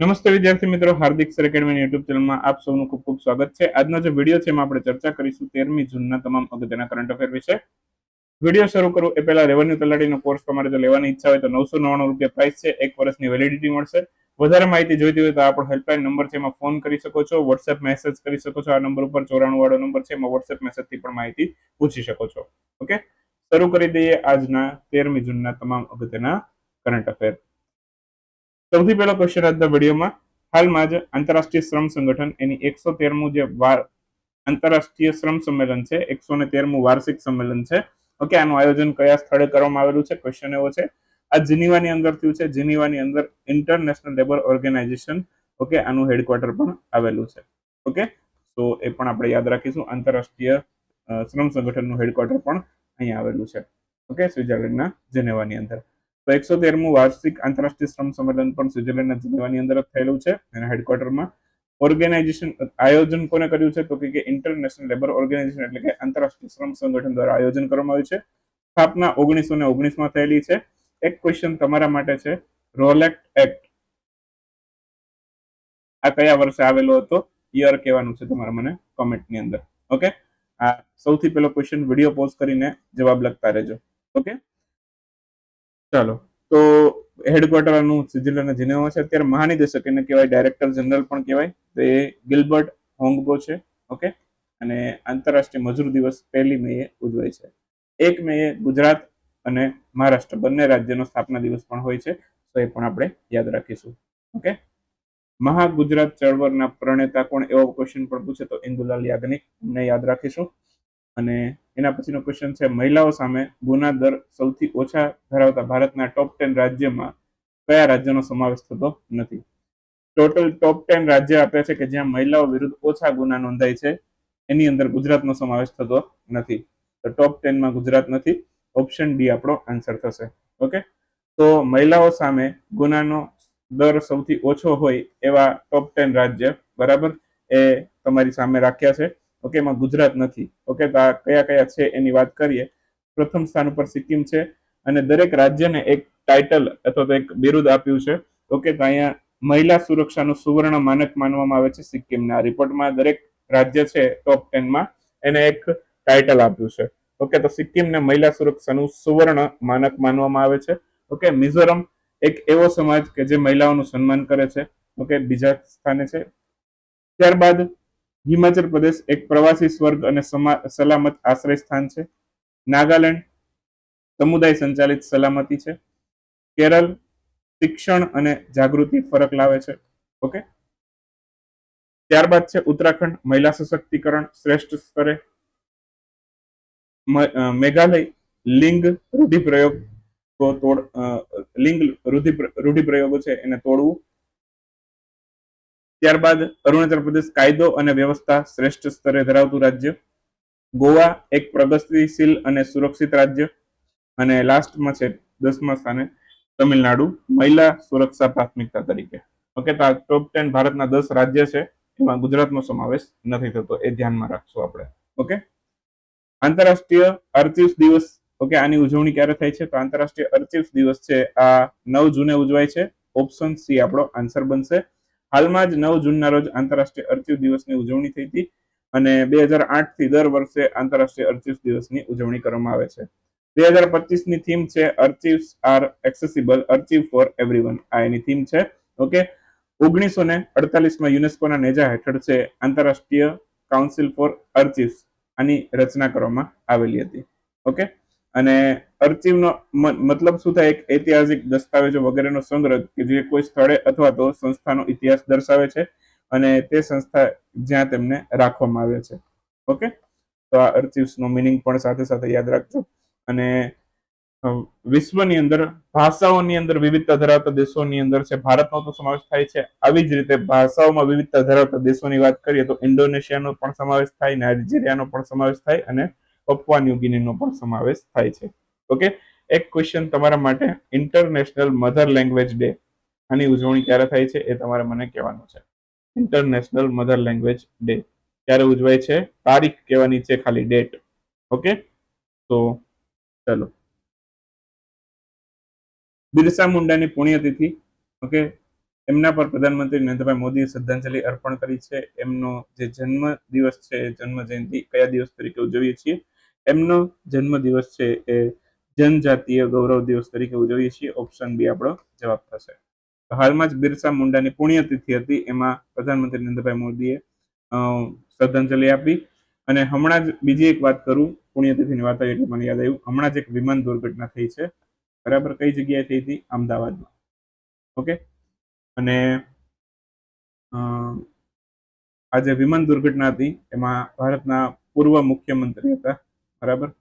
નમસ્તે વિદ્યાર્થી મિત્રો, હાર્દિક સર એકેડમી યુટ્યુબ ચેનલમાં આપ સૌનું ખૂબ ખૂબ સ્વાગત છે. આજનો જે વીડિયો છે એમાં આપણે ચર્ચા કરીશું તેરમી જૂનના તમામ અગત્યના કરંટ અફેર વિશે. વીડિયો શરૂ કરું એ પહેલા રેવન્યુ તલાટીનો કોર્સ તમારે જો લેવાની ઈચ્છા હોય તો નવસો નવ્વાણું રૂપિયા પ્રાઇસ છે, એક વર્ષની વેલિડિટી મળશે. વધારે માહિતી જોઈતી હોય તો આપણો હેલ્પલાઇન નંબર છે એમાં ફોન કરી શકો છો વોટ્સએપ મેસેજ કરી શકો છો. આ નંબર ઉપર ચોરાણું વાળો નંબર છે, એમાં વોટ્સએપ મેસેજથી પણ માહિતી પૂછી શકો છો. ઓકે? શરૂ કરી દઈએ આજના તેરમી જૂનના તમામ અગત્યના કરંટ અફેર સૌથી પહેલો ક્વેશ્ચન આજના વિડીયોમાં હાલમાં જ આંતરરાષ્ટ્રીય શ્રમ સંગઠન એની એકસો તેરમું જે વાર, આંતરરાષ્ટ્રીય શ્રમ સંમેલન છે, એકસો ને તેરમું વાર્ષિક સંમેલન છે. ઓકે આનું આયોજન કયા સ્થળે કરવામાં આવેલું છે? ક્વેશ્ચન એવો છે. આ જીનીવાની અંદર થયું છે. જીનીવાની અંદર ઇન્ટરનેશનલ લેબર ઓર્ગેનાઇઝેશન ઓકે આનું હેડક્વાર્ટર પણ આવેલું છે. ઓકે તો એ પણ આપણે યાદ રાખીશું. આંતરરાષ્ટ્રીય શ્રમ સંગઠનનું હેડક્વાર્ટર પણ અહીંયા આવેલું છે. ઓકે સ્વિટરલેન્ડના જેનેવાની અંદર. તો એકસો તેરમું વાર્ષિક આંતરરાષ્ટ્રીય શ્રમ સંમેલન પણ સ્વિટરલેન્ડના જીનેવાની અંદર થયેલું છે એના હેડક્વાર્ટરમાં ઓર્ગેનાઇઝેશન આયોજન કોને કર્યું છે તો કે ઇન્ટરનેશનલ લેબર ઓર્ગેનાઇઝેશન એટલે કે આંતરરાષ્ટ્રીય શ્રમ સંગઠન દ્વારા આયોજન કરવામાં આવ્યું છે. સ્થાપના ઓગણીસો ને ઓગણીસમાં થયેલી છે. એક ક્વેશ્ચન તમારા માટે છે. રોલેક્ટ એક્ટ આ કયા વર્ષે આવેલો હતો? યર કહેવાનું છે તમારે મને કોમેન્ટની અંદર. ઓકે? આ સૌથી પહેલો ક્વેશ્ચન વીડિયો પોઝ કરીને જવાબ લખતા રહેજો. ઓકે? ચાલો. તો હેડક્વાર્ટરનું સ્વિટ્ઝરલેન્ડ જીનેવા છે અત્યારે મહાનિદેશક, એને કહેવાય ડાયરેક્ટર જનરલ પણ કહેવાય. તો એ ગિલબર્ટ હોંગબો છે ઓકે અને આંતરરાષ્ટ્રીય મજૂર દિવસ પહેલી મેએ ઉજવાય છે. એક મેએ ગુજરાત અને મહારાષ્ટ્ર, બંને રાજ્યનો સ્થાપના દિવસ પણ હોય છે, તો એ પણ આપણે યાદ રાખીશું ઓકે મહાગુજરાત ચળવળના પ્રણેતા કોણ, એવો ક્વેશ્ચન પણ પૂછે તો ઇન્દુલાલ યાજ્ઞિક યાદ રાખીશું. અને એના પછીનો ક્વેશ્ચન છે, મહિલાઓ સામે ગુના દર સૌથી ઓછા ધરાવતા ભારતના ટોપ ટેન રાજ્યમાં કયા રાજ્યનો સમાવેશ થતો નથી? ટોટલ ટોપ ટેન રાજ્ય આપે છે કે જ્યાં મહિલાઓ વિરુદ્ધ ઓછા ગુના નોંધાય છે, એની અંદર ગુજરાતનો સમાવેશ થતો નથી. તો ટોપ ટેનમાં ગુજરાત નથી ઓપ્શન ડી આપણો આન્સર થશે. ઓકે તો મહિલાઓ સામે ગુનાનો દર સૌથી ઓછો હોય એવા ટોપ ટેન રાજ્ય, બરાબર? એ તમારી સામે રાખ્યા છે. ઓકે એમાં ગુજરાત નથી. ઓકે તો આ કયા કયા છે એની વાત કરીએ. પ્રથમ સ્થાન ઉપર સિક્કિમ છે અને દરેક રાજ્યને એક ટાઇટલ અથવા તો એક બિરુદ આપ્યું છે. ઓકે તો અહીંયા મહિલા સુરક્ષાનું સુવર્ણ માનક માનવામાં આવે છે સિક્કિમના. રિપોર્ટમાં દરેક રાજ્ય છે ટોપ ટેનમાં એને એક ટાઇટલ આપ્યું છે. ઓકે તો સિક્કિમને મહિલા સુરક્ષાનું સુવર્ણ માનક માનવામાં આવે છે. ઓકે મિઝોરમ એક એવો સમાજ કે જે મહિલાઓનું સન્માન કરે છે. ઓકે બીજા સ્થાને છે. ત્યારબાદ હિમાચલ પ્રદેશ એક પ્રવાસી સ્વર્ગ અને સલામત આશ્રય સ્થાન છે. નાગાલેન્ડ સમુદાય સંચાલિત સલામતી છે. કેરળ શિક્ષણ અને જાગૃતિ ફરક લાવે છે. ઓકે? ત્યારબાદ છે ઉત્તરાખંડ મહિલા સશક્તિકરણ શ્રેષ્ઠ સ્તરે. મેઘાલય લિંગ રૂઢિપ્રયોગ તોડ લિંગ રૂઢિપ્ર- રૂઢિપ્રયોગો છે એને તોડવું. ત્યારબાદ અરુણાચલ પ્રદેશ કાયદો અને વ્યવસ્થા શ્રેષ્ઠ સ્તરે ધરાવતું રાજ્ય. ગોવા એક પ્રગતિશીલ અને સુરક્ષિત રાજ્ય. અને લાસ્ટમાં છે દસમા સ્થાને તમિલનાડુ, મહિલા સુરક્ષા પ્રાથમિકતા તરીકે. ઓકે તો આ ટોપ ટેન ભારતના દસ રાજ્ય છે. એમાં ગુજરાતનો સમાવેશ નથી થતો, એ ધ્યાનમાં રાખશું આપણે. ઓકે આંતરરાષ્ટ્રીય અર્ચિવ્સ દિવસ. ઓકે આની ઉજવણી ક્યારે થાય છે? તો આંતરરાષ્ટ્રીય અર્ચિવ્સ દિવસ છે આ નવ જૂને ઉજવાય છે. ઓપ્શન સી આપણો આન્સર બનશે. હાલમાં જ નવ જૂનના રોજ આંતરરાષ્ટ્રીય અર્ચિવ દિવસની ઉજવણી થઈ હતી અને બે હજાર આઠથી દર વર્ષે આંતરરાષ્ટ્રીય અર્ચિવ દિવસની ઉજવણી કરવામાં આવે છે. બે હજાર પચીસની થીમ છે archives are accessible archive for everyone. આ એની થીમ છે. ઓકે? ઓગણીસો ને અડતાલીસમાં યુનેસ્કોના નેજા હેઠળ છે આંતરરાષ્ટ્રીય કાઉન્સિલ ફોર અર્ચિવ્સ આની રચના કરવામાં આવેલી હતી. ઓકે? અને અર્ચિવનો મતલબ શું થાય? એક ઐતિહાસિક દસ્તાવેજો વગેરેનો સંગ્રહ કે જે કોઈ સ્થળે અથવા તો સંસ્થાનો ઇતિહાસ દર્શાવે છે અને તે સંસ્થા જ્યાં તેમને રાખવામાં આવે છે. ઓકે? તો આ અર્ચિવ્સનો મિનિંગ પણ સાથે સાથે યાદ રાખજો. અને વિશ્વની અંદર, ભાષાઓની અંદર વિવિધતા ધરાવતા દેશોની અંદર છે, ભારતનો તો સમાવેશ થાય છે. આવી જ રીતે ભાષાઓમાં વિવિધતા ધરાવતા દેશોની વાત કરીએ તો ઇન્ડોનેશિયાનો પણ સમાવેશ થાય નાઇજીરિયાનો પણ સમાવેશ થાય અને પપ્વા ન્યુગિનીનો પણ સમાવેશ થાય છે. ઓકે એક ક્વેશ્ચન તમારા માટે ઇન્ટરનેશનલ મધર લેંગ્વેજ ડે આની ઉજવણી ક્યારે થાય છે એ તમારે મને કહેવાનું છે. ઇન્ટરનેશનલ મધર લેંગ્વેજ ડે ક્યારે ઉજવાય છે? તારીખ કહેવાની છે ખાલી ડેટ ઓકે તો ચલો. બિરસા મુંડાની પુણ્યતિથિ. ઓકે એમના પર પ્રધાનમંત્રી નરેન્દ્રભાઈ મોદીએ શ્રદ્ધાંજલિ અર્પણ કરી છે. એમનો જે જન્મ દિવસ છે જન્મ જયંતિ કયા દિવસ તરીકે ઉજવીએ છીએ? એમનો જન્મ દિવસ છે એ જનજાતીય ગૌરવ દિવસ તરીકે ઉજવીએ છીએ. ઓપ્શન બી આપણો જવાબ થશે. હાલમાં જ બિરસા મુંડાની પુણ્યતિથિ હતી. એમાં પ્રધાનમંત્રી નરેન્દ્રભાઈ મોદીએ શ્રદ્ધાંજલિ આપી. અને હમણાં જ બીજી એક વાત કરું, પુણ્યતિથિની વાત આવી એટલે મને યાદ આવ્યું. હમણાં જ એક વિમાન દુર્ઘટના થઈ છે. બરાબર કઈ જગ્યાએ થઈ હતી? અમદાવાદમાં. ઓકે? અને આ જે વિમાન દુર્ઘટના હતી, એમાં ભારતના પૂર્વ મુખ્યમંત્રી હતા. બરાબર?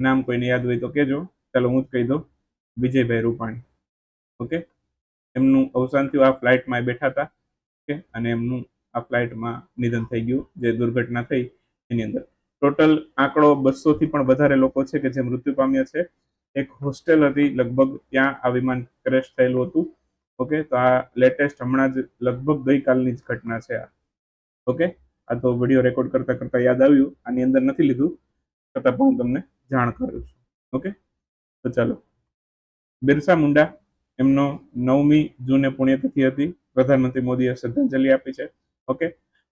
નામ કોઈને યાદ હોય તો કહેજો. ચાલો હું જ કહી દઉં. વિજયભાઈ રૂપાણી. ઓકે? એમનું અવસાન થયું આ ફ્લાઇટમાં બેઠા હતા. ઓકે? અને એમનું આ ફ્લાઇટમાં નિધન થઈ ગયું, જે દુર્ઘટના થઈ એની અંદર. ટોટલ આંકડો બસો થી પણ વધારે લોકો છે કે જે મૃત્યુ પામ્યા છે. એક હોસ્ટેલ હતી, લગભગ ત્યાં આ વિમાન ક્રેશ થયેલું હતું. ઓકે? તો આ લેટેસ્ટ હમણાં જ લગભગ ગઈકાલની જ ઘટના છે આ. ઓકે? આ તો વીડિયો રેકોર્ડ કરતા કરતા યાદ આવ્યું. આની અંદર નથી લીધું. છતાં પણ હું તમને જાણ કરું છું. ઓકે તો ચાલો. બિરસા મુંડા, એમનો નવમી જૂને પુણ્યતિથિ હતી. પ્રધાનમંત્રી મોદીએ શ્રદ્ધાંજલિ આપી છે. ઓકે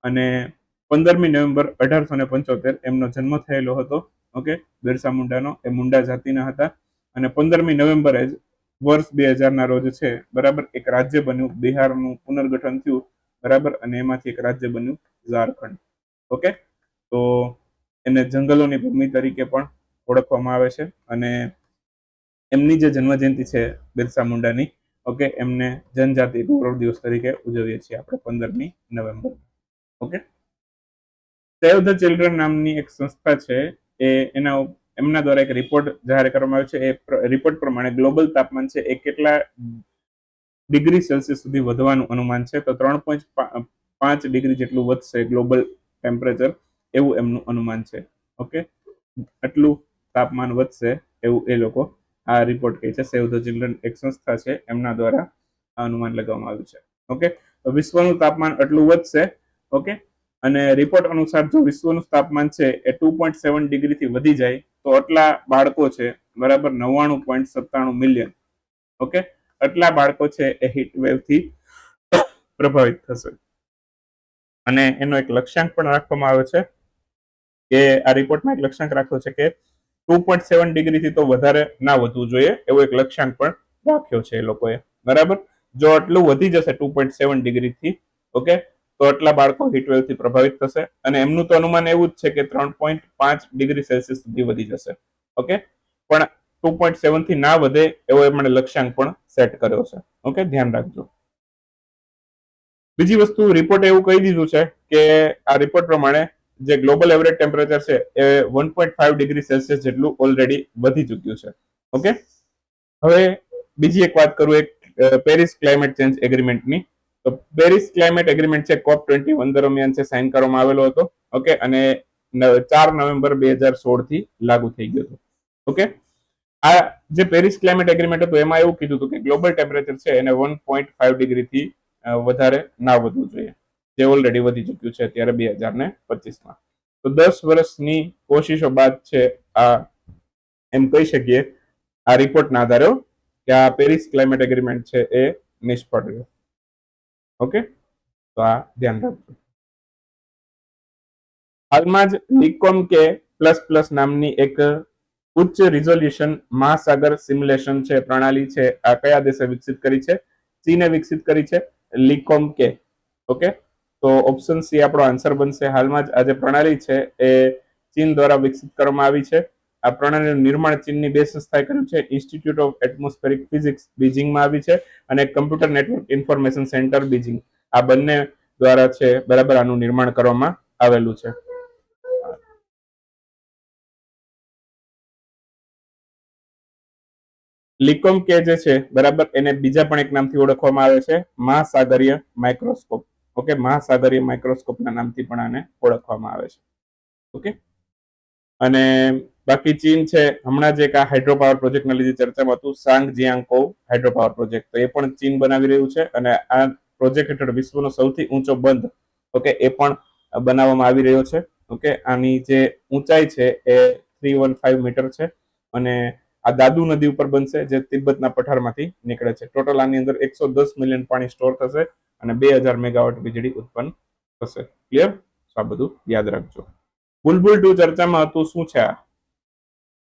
અને પંદરમી નવેમ્બર અઢારસો ને પંચોતેર એમનો જન્મ થયેલો હતો. ઓકે બિરસા મુંડાનો. એ મુંડા જાતિના હતા. અને પંદરમી નવેમ્બરે જ વર્ષ બે હજારના રોજ છે. બરાબર? એક રાજ્ય બન્યું. બિહારનું પુનર્ગઠન થયું. બરાબર? અને એમાંથી એક રાજ્ય બન્યું ઝારખંડ. ઓકે? તો એને જંગલોની ભૂમિ તરીકે પણ ઓળખવામાં આવે છે અને એમની જે જન્મજયંતિ છે બિરસા મુંડાની, ઓકે, એમને જનજાતિ ગૌરવ દિવસ તરીકે ઉજવીએ છીએ આપણે પંદરમી November. Okay? Save the children નામની એક સંસ્થા છે, એ એના એમના દ્વારા એક રિપોર્ટ જાહેર કરવામાં આવ્યો છે. એ રિપોર્ટ પ્રમાણે ગ્લોબલ તાપમાન છે એ કેટલા ડિગ્રી સેલ્સિયસ સુધી વધવાનું અનુમાન છે. તો ત્રણ પોઈન્ટ પાંચ ડિગ્રી જેટલું વધશે ગ્લોબલ ટેમ્પરેચર એવું એમનું અનુમાન છે. ઓકે? આટલું તાપમાન વધશે એવું એ લોકો આ રિપોર્ટ કહે છે. સેવ ધ ચિલ્ડ્રન એક સંસ્થા છે. એમના દ્વારા આ અનુમાન લગાવવામાં આવ્યું છે. ઓકે? વિશ્વનું તાપમાન આટલું વધશે. ઓકે? અને રિપોર્ટ અનુસાર જો વિશ્વનું તાપમાન છે એ ટુ પોઈન્ટ સેવન ડિગ્રીથી વધી જાય તો આટલા બાળકો છે બરાબર નવ્વાણું પોઈન્ટ સત્તાણું મિલિયન ઓકે? આટલા બાળકો છે એ હીટ પ્રભાવિત થશે. અને એનો એક લક્ષ્યાંક પણ રાખવામાં આવ્યો છે કે આ રિપોર્ટમાં એક લક્ષ્યાંક રાખ્યો છે કે ટુ પોઈન્ટ સેવન ડિગ્રીથી તો વધારે ના વધવું જોઈએ એવો એક લક્ષ્યાંક પણ રાખ્યો છે એ લોકોએ. બરાબર? જો આટલું વધી જશે ટુ પોઈન્ટ સેવન ડિગ્રીથી ઓકે, તો આટલા બાળકો હીટવેવથી પ્રભાવિત થશે અને એમનું તો અનુમાન એવું જ છે કે ત્રણ પોઈન્ટ પાંચ ડિગ્રી સેલ્સિયસ સુધી વધી જશે, ઓકે? પણ ટુ પોઈન્ટ સેવનથી ના વધે એવો એમણે લક્ષ્યાંક પણ સેટ કર્યો છે. ઓકે, ધ્યાન રાખજો. બીજી વસ્તુ રિપોર્ટ એવું કહી દીધું છે કે આ રિપોર્ટ પ્રમાણે જે ગ્લોબલ એવરેજ ટેમ્પરેચર છે એ one point five degree celsius જેટલું ઓલરેડી વધી ચૂક્યું છે. ઓકે? હવે બીજી એક વાત કરું, એક પેરિસ ક્લાઇમેટ ચેન્જ એગ્રીમેન્ટની તો પેરિસ ક્લાઇમેટ એગ્રીમેન્ટ છે કોપ ટ્વેન્ટી વન દરમિયાન છે સાઇન કરવામાં આવેલો હતો. ઓકે? અને ચાર નવેમ્બર બે હજાર સોળથી લાગુ થઈ ગયો હતો. ઓકે? આ જે પેરિસ ક્લાઇમેટ એગ્રીમેન્ટ હતું, એમાં એવું કીધું હતું કે ગ્લોબલ ટેમ્પરેચર છે એને વન પોઈન્ટ ફાઈવ ડિગ્રીથી વધારે ના વધવું જોઈએ. જે ઓલરેડી વધી ચૂક્યું છે અત્યારે બે હજાર ને પચીસમાં. તો દસ વર્ષની કોશિશો બાદ છે આ, એમ કહી શકીએ, આ રિપોર્ટના આધારે કે આ પેરિસ ક્લાઇમેટ એગ્રીમેન્ટ છે એ નિષ્ફળ રહ્યો. ઓકે? તો આ ધ્યાન રાખજો. હાલમાં જ લીકોમ કે પ્લસ પ્લસ નામની એક ઉચ્ચ રિઝોલ્યુશન મહાસાગર સિમ્યુલેશન છે, પ્રણાલી છે, આ કયા દેશે વિકસિત કરી છે? ચીને વિકસિત કરી છે લીકોમ કે ઓકે? તો ઓપ્શન સી આપણો આન્સર બનશે. હાલમાં જ આ જે પ્રણાલી છે, એ ચીન દ્વારા વિકસિત કરવામાં આવી છે. આ પ્રણાલીનું નિર્માણ ચીનની બે સંસ્થાએ કર્યું છે ઇન્સ્ટિટ્યૂટ ઓફ એટમોસ્ફેરિક ફિઝિક્સ બીજિંગમાં આવી છે અને computer network information centre Beijing. આ બંને દ્વારા છે, બરાબર આનું નિર્માણ કરવામાં આવેલું છે. લિકોમ કે જે છે, બરાબર, એને બીજા પણ એક નામથી ઓળખવામાં આવે છે, મહાસાગરીય માઇક્રોસ્કોપ ઓકે, મહાસાગરીય માઇક્રોસ્કોપના નામથી પણ આને ઓળખવામાં આવે છે. ઓકે? અને બાકી ચીન છે, હમણાં જ એક આ હાઇડ્રોપાવર પ્રોજેક્ટના લીધે ચર્ચામાં હતું સાંગ જિયાંગકો હાઇડ્રોપાવર પ્રોજેક્ટ તો એ પણ ચીન બનાવી રહ્યું છે અને આ પ્રોજેક્ટ હેઠળ વિશ્વનો સૌથી ઊંચો બંધ, ઓકે, એ પણ બનાવવામાં આવી રહ્યો છે. ઓકે, આની જે ઊંચાઈ છે એ થ્રી વન ફાઈવ મીટર છે અને આ દાદુ નદી ઉપર બનશે, જે તિબ્બતના પઠારમાંથી નીકળે છે. ટોટલ આની અંદર એકસો દસ મિલિયન પાણી સ્ટોર થશે અને બે હજાર મેગાવોટ વીજળી ઉત્પન્ન થશે. ક્લિયર આ બધું યાદ રાખજો. બુલબુલ ટુ ચર્ચામાં હતું, શું છે આ?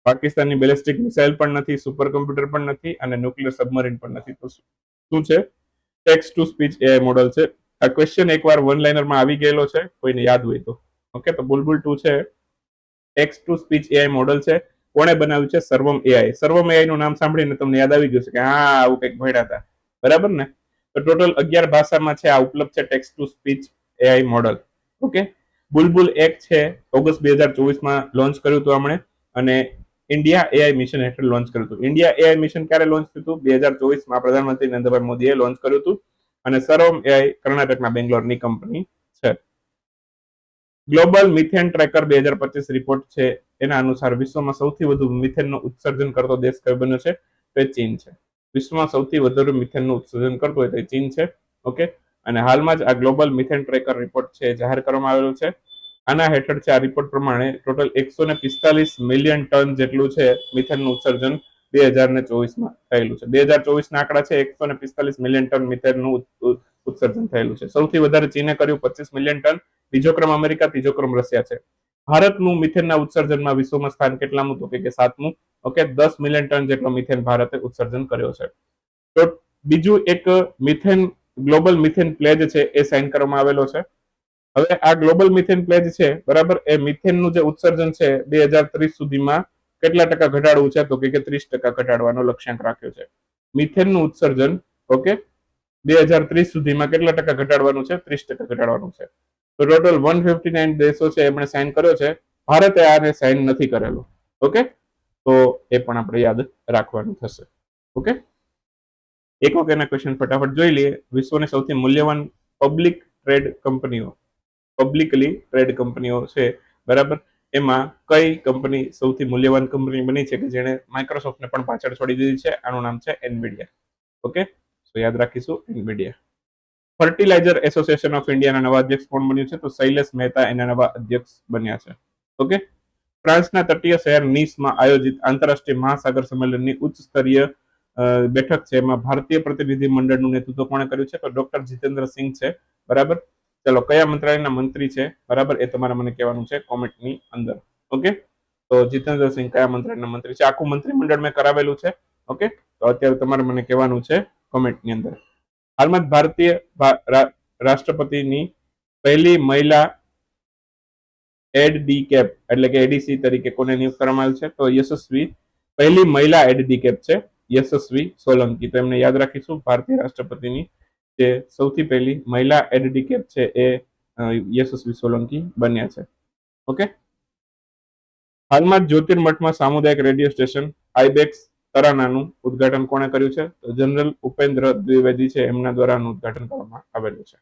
પાકિસ્તાનની બેલેસ્ટિક મિસાઇલ પણ નથી સુપર કોમ્પ્યુટર પણ નથી અને ન્યુક્લિયર સબમરીન પણ નથી. તો શું છે? Text to speech AI model છે. આ ક્વેશ્ચન એકવાર વન લાઇનરમાં આવી ગયેલો છે, કોઈને યાદ હોય તો. ઓકે તો બુલબુલ ટુ છે. Text to speech AI model છે. કોણે બનાવ્યું છે? સર્વમ એઆઈ સર્વમ એઆઈ નું નામ સાંભળીને તમને યાદ આવી ગયું છે કે હા, આવું કંઈક ભણ્યા હતા. બરાબર ને? તો ટોટલ અગિયાર ભાષામાં છે આ ઉપલબ્ધ છે text to speech AI model okay? Bulbul એક છે, ઓગસ્ટ બે હજાર ચોવીસમાં લોન્ચ કર્યું હતું આપણે અને ઇન્ડિયા એઆઈ મિશન હેઠળ લોન્ચ કર્યું હતું. ઇન્ડિયા એઆઈ મિશન ક્યારે લોન્ચ થયું હતું? બે હજાર ચોવીસમાં પ્રધાનમંત્રી નરેન્દ્રભાઈ મોદીએ લોન્ચ કર્યું હતું અને સર્વમ એઆઈ કર્ણાટકના બેંગ્લોરની કંપની છે. ગ્લોબલ મિથેન ટ્રેકર બે હજાર પચીસ રિપોર્ટ છે. એના અનુસાર વિશ્વમાં સૌથી વધુ મિથેનનું ઉત્સર્જન કરતો દેશ કયો બન્યો છે? તો ચીન છે. વિશ્વમાં સૌથી વધુ મિથેનનું ઉત્સર્જન કરતો હોય તો ચીન છે. ઓકે? અને હાલમાં જ આ ગ્લોબલ મિથેન ટ્રેકર રિપોર્ટ છે જાહેર કરવામાં આવેલો છે. આના હેઠળ છે આ રિપોર્ટ પ્રમાણે ટોટલ એકસો ને પિસ્તાલીસ મિલિયન ટન જેટલું છે મિથેનનું ઉત્સર્જન બે હજાર ને ચોવીસમાં થયેલું છે. બે હજાર ચોવીસના આંકડા છે એકસો ને પિસ્તાલીસ મિલિયન ટન મિથેનનું ઉત્સર્જન થયેલું છે. સૌથી વધારે ચીને કર્યું પચીસ મિલિયન ટન. બીજો ક્રમ અમેરિકા, ત્રીજો ક્રમ રશિયા છે. ભારતનું મિથેનના ઉત્સર્જનમાં વિશ્વમાં સ્થાન કેટલામું? તો કે સાતમું. ઓકે, દસ મિલિયન ટન જેટલો મિથેન ભારતે ઉત્સર્જન કર્યો છે. તો બીજું એક મિથેન, ગ્લોબલ મિથેન પ્લેજ છે, એ સાઇન કરવામાં આવેલો છે. હવે આ ગ્લોબલ મિથેન પ્લેજ છે, બરાબર? એ મિથેનનું જે ઉત્સર્જન છે, બે હજાર ત્રીસ સુધીમાં કેટલા ટકા ઘટાડવું છે? તો કે ત્રીસ ટકા ઘટાડવાનો લક્ષ્યાંક રાખ્યો છે. મિથેનનું ઉત્સર્જન, ઓકે, બે હજાર ત્રીસ સુધીમાં કેટલા ટકા ઘટાડવાનું છે? ત્રીસ ટકા ઘટાડવાનું છે. તો ટોટલ વન ફિફ્ટી નાઇન દેશો છે, એમણે સાઇન કર્યો છે. ભારતે આને સાઇન નથી કરેલો. ઓકે તો એ પણ આપણે યાદ રાખવાનું થશે. ઓકે એક વખતના ક્વેશ્ચન ફટાફટ જોઈ લઈએ. વિશ્વની સૌથી મૂલ્યવાન પબ્લિક ટ્રેડ કંપનીઓ પબ્લિકલી ટ્રેડ કંપનીઓ છે. બરાબર? એમાં કઈ કંપની સૌથી મૂલ્યવાન કંપની બની છે કે જેણે માઇક્રોસોફ્ટને પણ પાછળ છોડી દીધી છે? આનું નામ છે એનવીડિયા ઓકે સો યાદ રાખીશું એનવીડિયા ફર્ટિલાઇઝર એસોસિએશન ઓફ ઇન્ડિયાના નવા અધ્યક્ષ કોણ બન્યું છે? તો શૈલેષ મહેતા એના નવા અધ્યક્ષ બન્યા છે. ઓકે? ફ્રાન્સના તટીય શહેર નીસમાં આયોજિત આંતરરાષ્ટ્રીય મહાસાગર સંમેલનની ઉચ્ચ સ્તરીય બેઠક છે. એમાં ભારતીય પ્રતિનિધિ મંડળનું નેતૃત્વ કોણે કર્યું છે? તો ડોક્ટર જીતેન્દ્ર સિંહ છે. બરાબર? ચલો, કયા મંત્રાલયના મંત્રી છે? બરાબર? એ તમારે મને કહેવાનું છે કોમેન્ટની અંદર. ઓકે? તો જીતેન્દ્ર સિંહ કયા મંત્રાલયના મંત્રી છે? આખું મંત્રીમંડળ મેં કરાવેલું છે. ઓકે? તો અત્યારે તમારે મને કહેવાનું છે કોમેન્ટની અંદર. હાલમાં ભારતીય રાષ્ટ્રપતિની પહેલી મહિલા એડ કેપ, એટલે કે એડીસી તરીકે કોને નિયુક્ત કરવામાં આવેલ છે? તો યશસ્વી પહેલી મહિલા એડ કેપ છે, યશસ્વી સોલંકી. તો એમને યાદ રાખીશું, ભારતીય રાષ્ટ્રપતિની જે સૌથી પહેલી મહિલા એડડિકેપ છે એ યશસ્વી સોલંકી બન્યા છે. ઓકે? હાલમાં જ્યોતિર્મઠમાં સામુદાયિક રેડિયો સ્ટેશન, આઈબેક્સ તરાનાનું ઉદઘાટન કોણે કર્યું છે? તો જનરલ ઉપેન્દ્ર દ્વિવેદી છે, એમના દ્વારા ઉદઘાટન કરવામાં આવેલું છે.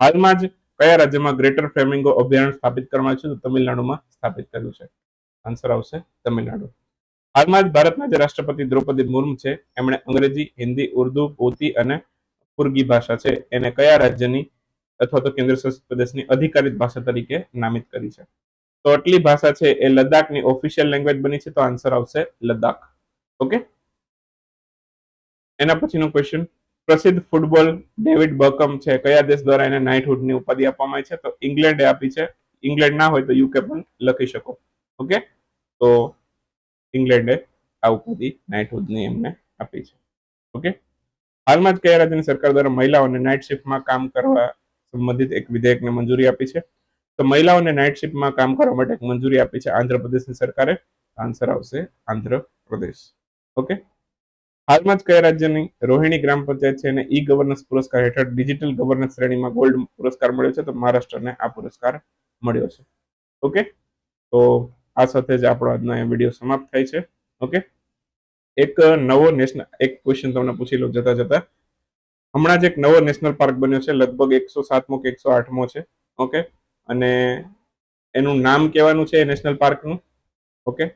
હાલમાં જ કયા રાજ્યમાં ગ્રેટર ફ્લેમિંગો અભયારણ્ય સ્થાપિત કરવામાં આવ્યું છે? તો તમિલનાડુમાં સ્થાપિત કર્યું છે. આન્સર આવશે તમિલનાડુ. હાલમાં જ ભારતના જે રાષ્ટ્રપતિ દ્રૌપદી મુર્મુ છે, એમણે અંગ્રેજી, હિન્દી, ઉર્દુ, પોતી અને કુર્ગી ભાષા છે, એને કયા રાજ્યની અથવા તો કેન્દ્ર શાસિત પ્રદેશની અધિકારિત ભાષા તરીકે નામિત કરી છે? તો આટલી ભાષા છે એ લદ્દાખની ઓફિશિયલ લેંગ્વેજ બની છે, તો આન્સર આવશે લદ્દાખ. ઓકે એના પછીનો ક્વેશ્ચન પ્રસિદ્ધ ફૂટબોલ ડેવિડ બકમ છે. કયા દેશ દ્વારા એને નાઇટહુડની ઉપાધિ આપવામાં આવી છે? તો ઇંગ્લેન્ડે આપી છે. ઇંગ્લેન્ડ ના હોય તો યુકે પણ લખી શકો. ઓકે તો ઇંગ્લેન્ડે આ ઉપાધિ નાઇટહુડની એમને આપી છે. ઓકે હાલમાં જ કયા રાજ્યની સરકાર દ્વારા મહિલાઓને નાઇટ શિફ્ટમાં કામ કરવા સંબંધિત એક વિધેયકને મંજૂરી આપી છે? તો મહિલાઓને નાઇટ શિફ્ટમાં કામ કરવા માટે એક મંજૂરી આપી છે આંધ્રપ્રદેશની સરકારે. આન્સર આવશે આંધ્રપ્રદેશ. ઓકે હાલમાં જ કયા રાજ્યની રોહિણી ગ્રામ પંચાયત છે અને ઈ ગવર્નન્સ પુરસ્કાર હેઠળ ડિજિટલ ગવર્નન્સ શ્રેણીમાં ગોલ્ડ પુરસ્કાર મળ્યો છે તો મહારાષ્ટ્રને આ પુરસ્કાર મળ્યો છે. ઓકે તો આ સાથે જ આપણો આજનો અહીંયા વીડિયો સમાપ્ત થાય છે. ઓકે એક નવો નેશનલ એક ક્વેશ્ચન તમને પૂછી લો જતા જતા. હમણાં જ એક નવો નેશનલ પાર્ક બન્યો છે, લગભગ એકસો સાતમો કે એકસો આઠમો છે. ઓકે અને એનું નામ કહેવાનું છે નેશનલ પાર્કનું, ઓકે?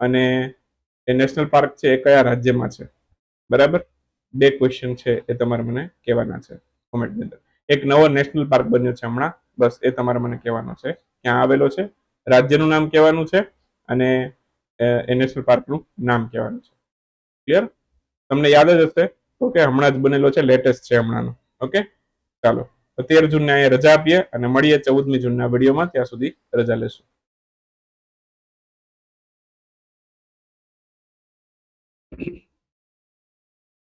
અને એ નેશનલ પાર્ક છે એ કયા રાજ્યમાં છે? બરાબર? બે ક્વેશ્ચન છે એ તમારે મને કહેવાના છે કોમેન્ટની અંદર. એક નવો નેશનલ પાર્ક બન્યો છે હમણાં, બસ એ તમારે મને કહેવાનો છે. ક્યાં આવેલો છે? રાજ્યનું નામ કહેવાનું છે અને એ નેશનલ પાર્કનું નામ કહેવાનું છે. ક્લિયર તમને યાદ જ હશે, ઓકે? હમણાં જ બનેલો છે લેટેસ્ટ છે હમણાંનો, ઓકે? ચાલો. તો તેર જૂનને અહીંયા રજા આપીએ અને મળીએ ચૌદમી જૂનના વિડીયોમાં. ત્યાં સુધી રજા લેશું.